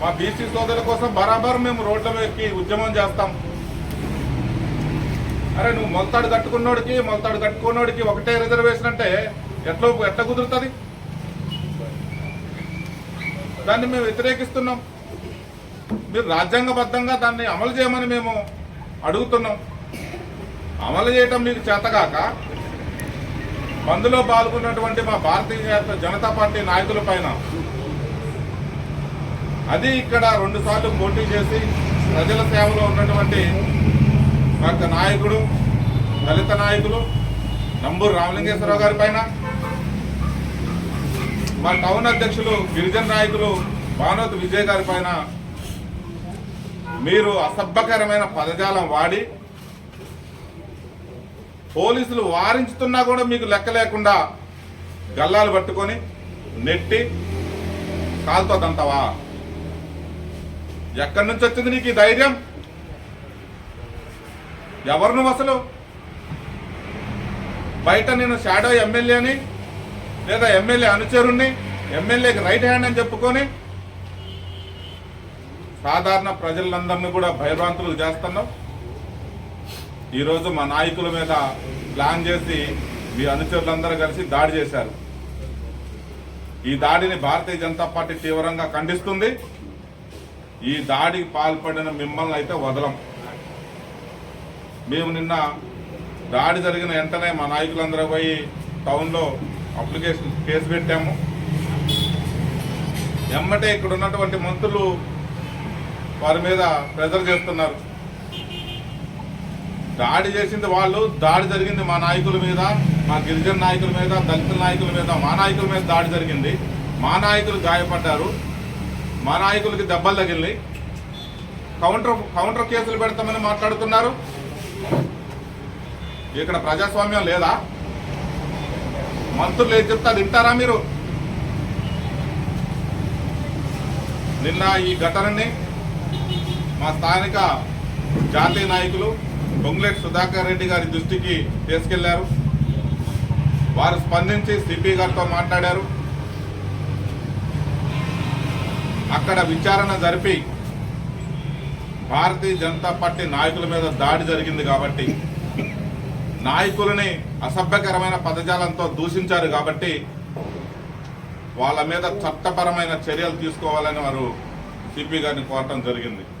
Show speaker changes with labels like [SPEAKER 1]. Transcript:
[SPEAKER 1] మా బీసీ తోదల కోసం బరాబర్ మేము రోడ్ల మీదకి ఉద్యమం చేస్తాం. అరే నువ్వు మొలతాడు కట్టుకున్నోడికి మొలతాడు కట్టుకున్నోడికి ఒకటే రిజర్వేషన్ అంటే ఎట్లా ఎట్లా కుదురుతుంది? దాన్ని మేము వ్యతిరేకిస్తున్నాం. మీరు రాజ్యాంగబద్ధంగా దాన్ని అమలు చేయమని మేము అడుగుతున్నాం. అమలు చేయటం మీకు చేతగాక బంద్లో పాల్గొన్నటువంటి మా భారతీయ జనతా పార్టీ నాయకుల పైన అది ఇక్కడ రెండు సార్లు పోటీ చేసి ప్రజల సేవలో ఉన్నటువంటి మా యొక్క నాయకుడు దళిత నాయకులు నంబూరు రామలింగేశ్వరరావు గారి పైన మా టౌన్ అధ్యక్షులు గిరిజన నాయకులు భానోత్ విజయ్ గారి పైన మీరు అసభ్యకరమైన పదజాలం వాడి పోలీసులు వారించుతున్నా కూడా మీకు లెక్క లేకుండా గల్లాలు పట్టుకొని నెట్టి కాలుతో దంతవా? ఎక్కడి నుంచి వచ్చింది నీకు ఈ ధైర్యం? ఎవరు నువ్వు అసలు? బయట నేను షాడో ఎమ్మెల్యేని లేదా ఎమ్మెల్యే అనుచరుణ్ణి ఎమ్మెల్యేకి రైట్ హ్యాండ్ అని చెప్పుకొని సాధారణ ప్రజలందరినీ కూడా భయభ్రాంతులు చేస్తున్నావు. ఈరోజు మా నాయకుల మీద ప్లాన్ చేసి మీ అనుచరులందరూ కలిసి దాడి చేశారు. ఈ దాడిని భారతీయ జనతా పార్టీ తీవ్రంగా ఖండిస్తుంది. ఈ దాడికి పాల్పడిన మిమ్మల్ని అయితే వదలం. మేము నిన్న దాడి జరిగిన వెంటనే మా నాయకులందరూ పోయి టౌన్లో అప్లికేషన్ కేసు పెట్టాము. ఎమ్మటే ఇక్కడ ఉన్నటువంటి మంత్రులు వారి మీద ప్రెజర్ చేస్తున్నారు. దాడి చేసింది వాళ్ళు దాడి జరిగింది మా నాయకుల మీద మా గిరిజన నాయకుల మీద దళిత నాయకుల మీద మా నాయకుల మీద దాడి జరిగింది. మా నాయకులు గాయపడ్డారు. మా నాయకులకి దెబ్బలు తగిలినాయి. కౌంటర్ కౌంటర్ కేసులు పెడతామని మాట్లాడుతున్నారు. ఇక్కడ ప్రజాస్వామ్యం లేదా? మంత్రులు ఏం చెప్తా తింటారా వింటారా మీరు? నిన్న ఈ ఘటనని మా స్థానిక జాతీయ నాయకులు బొంగులేటి సుధాకర్ రెడ్డి గారి దృష్టికి తీసుకెళ్ళారు. వారు స్పందించి సిపి గారితో మాట్లాడారు. అక్కడ విచారణ జరిపి భారతీయ జనతా పార్టీ నాయకుల మీద దాడి జరిగింది కాబట్టి నాయకులని అసభ్యకరమైన పదజాలంతో దూషించారు కాబట్టి వాళ్ళ మీద చట్టపరమైన చర్యలు తీసుకోవాలని వారు సిపి గారిని కోరటం జరిగింది.